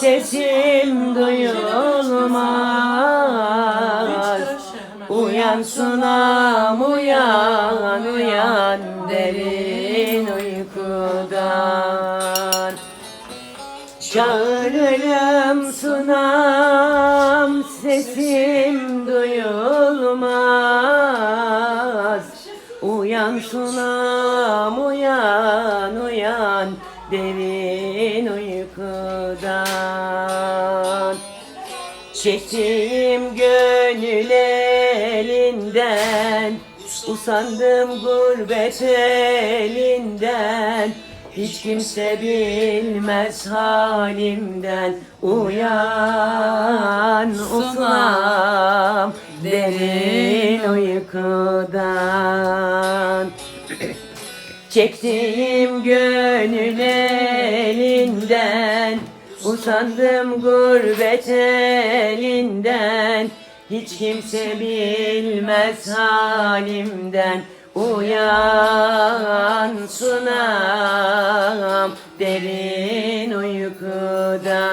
sesim duyulmaz. Uyan sunam uyan uyan derin uykudan. Çağırırım sunam sesim duyulmaz. Uyan sunam derin uykudan Çektiğim gönül elinden Usandım gurbet elinden Hiç kimse bilmez halimden Uyan usanam derin uykudan Çektiğim gönül elinden Usandım gurbet elinden. Hiç kimse bilmez halimden Uyan sunam derin uykudan